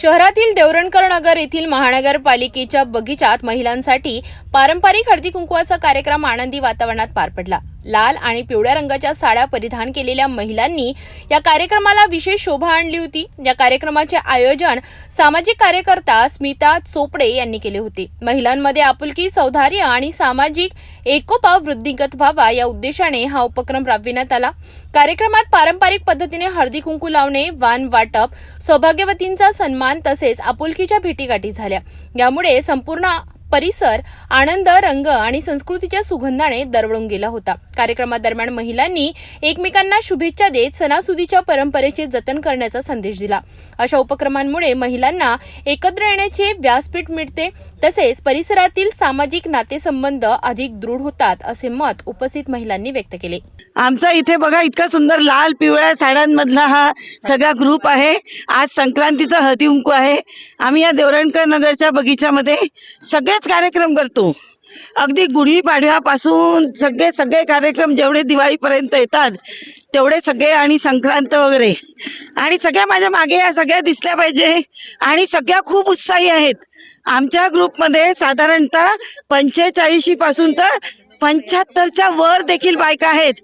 शहरातील देवरणकर नगर येथील महानगरपालिकेच्या बगीचात महिलांसाठी पारंपरिक हळदी कुंकवाचा कार्यक्रम आनंदी वातावरणात पार पडला. लाल आणि पिवळ्या रंगाच्या साड्या परिधान केलेल्या महिलांनी या कार्यक्रमाला विशेष शोभा आणली होती. या कार्यक्रमाचे आयोजन सामाजिक कार्यकर्ता स्मिता चोपडे यांनी केले होते. महिलांमध्ये आपुलकी सौधार्य आणि सामाजिक एकोपा वृद्धिंगत व्हावा या उद्देशाने हा उपक्रम राबविण्यात आला. कार्यक्रमात पारंपरिक पद्धतीने हळदी कुंकू लावणे वान वाटप सौभाग्यवतींचा सन्मान तसेच आपुलकीच्या भेटीगाठी झाल्या. यामुळे संपूर्ण परिसर आनंद रंग आणि संस्कृतीच्या सुगंधाने दरवळून गेला होता. कार्यक्रमादरम्यान महिलांनी एकमेकांना शुभेच्छा देत सणासुदीच्या परंपरेचे जतन करण्याचा संदेश दिला. अशा उपक्रमांमुळे महिलांना एकत्र येण्याचे व्यासपीठ मिळते. तसेच परिसरातील सामाजिक नातेसंबंध अधिक दृढ होतात असे मत उपस्थित महिलांनी व्यक्त केले. आमचा इथे बघा इतका सुंदर लाल पिवळ्या साड्यांमधला हा सगळा ग्रुप आहे. आज संक्रांतीचा हळदी कुंकू आहे. आम्ही या देवरणकर नगरच्या बगीच्यामध्ये सगळेच कार्यक्रम करतो. अगदी गुढीपाडव्यापासून सगळे सगळे कार्यक्रम जेवढे दिवाळीपर्यंत येतात तेवढे सगळे आणि संक्रांत वगैरे. आणि सगळ्या माझ्या मागे या सगळ्या दिसल्या पाहिजे आणि सगळ्या खूप उत्साही आहेत. आमच्या ग्रुपमध्ये साधारणतः पंचेचाळीशी पासून तर पंच्याहत्तरच्या वर देखील बायका आहेत.